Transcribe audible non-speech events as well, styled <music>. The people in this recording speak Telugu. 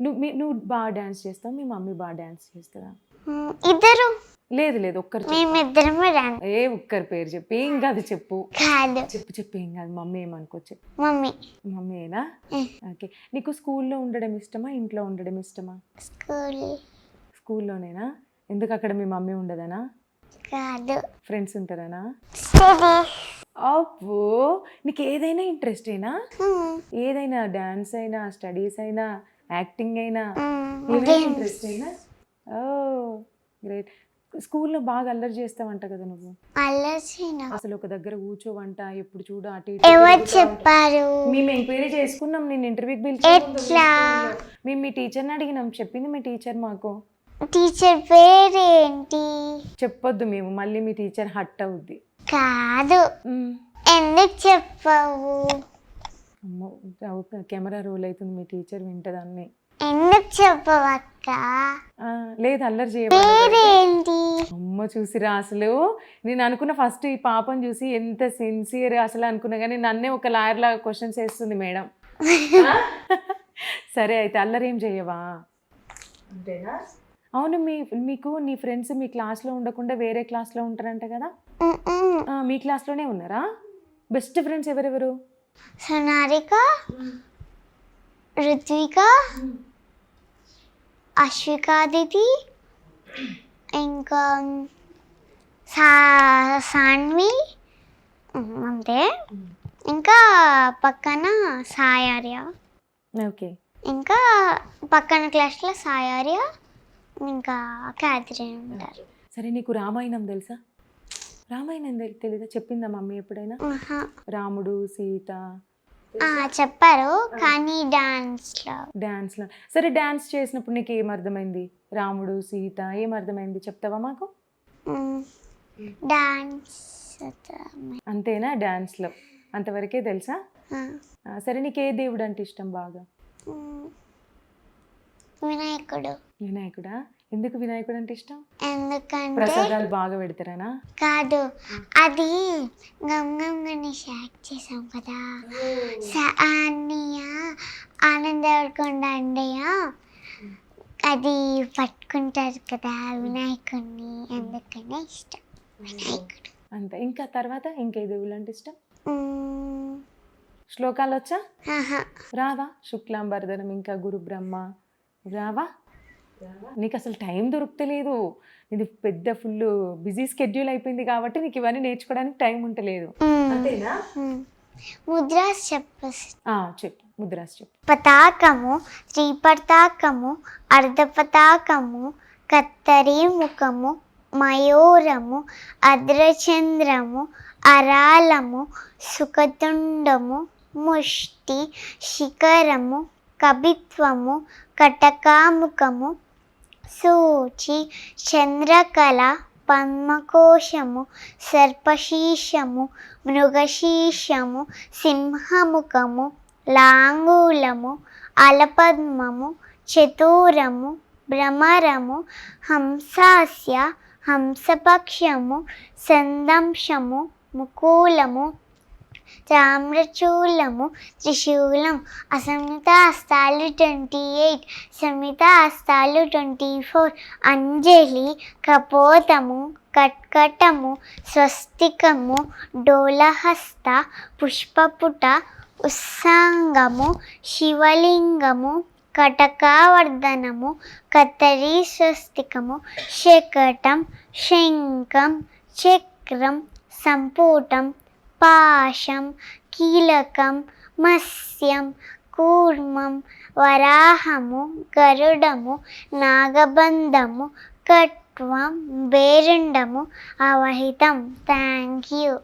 నువ్వు మీ నువ్వు బాగా డ్యాన్స్ చేస్తావు? మీ మమ్మీ బాగా డ్యాన్స్ చేస్తుందా? మ్, ఇద్దరు. లేదు లేదు ఒక్కరు. మేమిద్దరమే డాన్స్. ఏ ఒక్కరి పేరు చెప్పు. ఏం కాదు చెప్పు. కాదు. చెప్పు చెప్పు ఏం కాదు. మమ్మీ ఏమనుకో చెప్పు. మమ్మీ. మమ్మీనా. ఓకే. నీకు స్కూల్లో ఉండడం ఇష్టమా? ఇంట్లో ఉండడం ఇష్టమా? స్కూల్. స్కూల్లోనేనా? ఎందుకు అక్కడ మీ మమ్మీ ఉండదనా? కాదు. ఫ్రెండ్స్ ఉంటారనా? అబ్బో! నీకు ఏదైనా ఇంట్రెస్టేనా? ఏదైనా డాన్స్ అయినా స్టడీస్ అయినా యాక్టింగ్ అయినా ఇంట్రెస్ట్ అయినా? Oh great. స్కూల్లో బాగా అల్లరి చేస్తావంట కదా నువ్వు. అసలు ఒక దగ్గర కూర్చోవంట ఎప్పుడు చూడు అటు ఎవరు. చెప్పారు? మేము ఎంక్వైరీ చేసుకున్నాం నేను ఇంటర్వ్యూకి? పిలిచి మేము మీ టీచర్ని అడిగినాం చెప్పింది మీ టీచర్ మాకు. టీచర్ పేరేంటి? చెప్పొద్దు మేము మళ్ళీ మీ టీచర్ హట్ అవుద్ది. కాదు. ఎందుకు చెప్పావు? కెమెరా రోల్ అవుతుంది మీ టీచర్ వింటదాన్ని. ఎందుకు చెప్పవు అక్క ఆ, లేదు అల్లరి చేయబడి అమ్మ చూసిరా అసలు. నేను అనుకున్న ఫస్ట్ ఈ పాపను చూసి ఎంత సిన్సియర్ అసలు అనుకున్నా కానీ నన్నే ఒక లాయర్ లాగా క్వశ్చన్స్ వేస్తుంది మేడం. <laughs> సరే అయితే అల్లరి ఏం చెయ్యవా అంతేనా? అవును మీ మీకు నీ ఫ్రెండ్స్ మీ క్లాస్లో ఉండకుండా వేరే క్లాస్లో ఉంటారంట కదా? మీ క్లాస్లోనే ఉన్నారా? బెస్ట్ ఫ్రెండ్స్ ఎవరెవరు? సోనారిక ఋత్విక అశ్వికాదితి ఇంకా సా సాన్వి అంతే ఇంకా పక్కన సాయార్య ఓకే ఇంకా పక్కన క్లాస్లో సాయార్య ఇంకా క్యాథరిన్ ఉంటారు సరే నీకు రామాయణం తెలుసా రామాయణం తెలి- తెలీదా? చెప్పిందా మమ్మీ ఎప్పుడైనా. రాముడు సీత. చెప్పారు కానీ డాన్స్లో డాన్స్లో సరే డాన్స్ చేసినప్పుడు నీకు ఏం అర్థమైంది? రాముడు సీత ఏం అర్థమైంది? చెప్తావా మాకు? డాన్స్ అంతేనా డాన్స్లో అంతవరకే తెలుసా? సరే నీకు ఏ దేవుడు అంటే ఇష్టం బాగా? వినాయకుడు. వినాయకుడా? ఎందుకు వినాయకుడు అంటే ఇష్టం? ఎందుకంటే ప్రసాదాలు బాగా పెడతారనా? కాదు అది గమ్ గణేష్ యాక్ట్ చేసాం కదా. స- అన్నయ్య అది పట్టుకుంటారు కదా వినాయకుడిని. అందుకనే ఇష్టం. వినాయకుడు. అంతే. ఇంకా తర్వాత ఇంకే దేవుళ్ళు అంటే ఇష్టం? మ్మ్. శ్లోకాలు వచ్చా? ఆహా. రావా? శుక్లాంబరదనం ఇంకా గురు బ్రహ్మ. రావా? నీకు అసలు టైం దొరుకుతలేదు ఇది పెద్ద ఫుల్ బిజీ స్కెడ్యూల్ అయిపోయింది కాబట్టి నీకు ఇవన్నీ నేర్చుకోవడానికి టైం ఉంటలేదు మ్మ్. అంతేనా. ముద్రాస్ చెప్పేసి ఆ, చెప్పు. ముద్రాస్ చెప్పు. పతాకము త్రిపతాకము అర్ధపతాకము కత్తరి ముఖము మయూరము అద్రచంద్రము అరాలము సుఖతుండము ముష్టి శిఖరము కవిత్వము కటకాముఖము సూచి చంద్రకళ పద్మకోశము సర్పశీర్షము మృగశీర్షము సింహముఖము లాంగూలము అలపద్మము చతురము భ్రమరము హంసాస్య హంసపక్షము సందంశము ముకూలము తామ్రచూలము త్రిశూలం అసమిత హస్తాలు ట్వంటీ ఎయిట్ సమిత హస్తాలు ట్వంటీ ఫోర్ అంజలి కపోతము కట్కటము స్వస్తికము డోలహస్త పుష్పపుట ఉత్సాంగము శివలింగము కటకావర్ధనము కత్తరి స్వస్తికము శకటం శంఖం చక్రం సంపుటం పాశం కీలకం మత్స్యం కూర్మం వరాహము గరుడము నాగబంధము కట్వం బేరుండము అవహితం థ్యాంక్ యూ